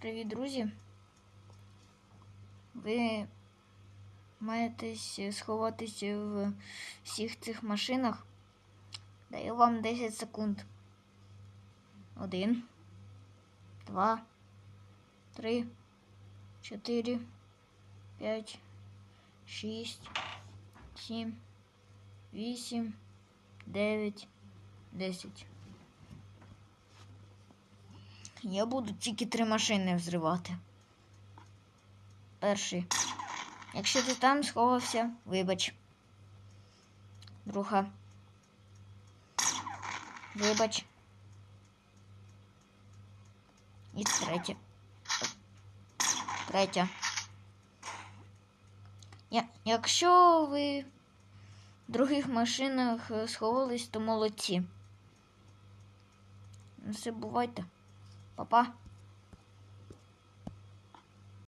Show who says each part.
Speaker 1: Привіт, друзі. Ви маєтесь сховатися в всіх цих машинах. Даю вам 10 секунд. Один, два, три, чотири, п'ять, шість, сім, вісім, дев'ять, десять. Я буду тільки три машини взривати. Перший. Якщо ти там сховався, вибач. Друга. Вибач. І третя. Третя. Я, якщо ви в других машинах е, сховались, то молодці. Ну все, 宝宝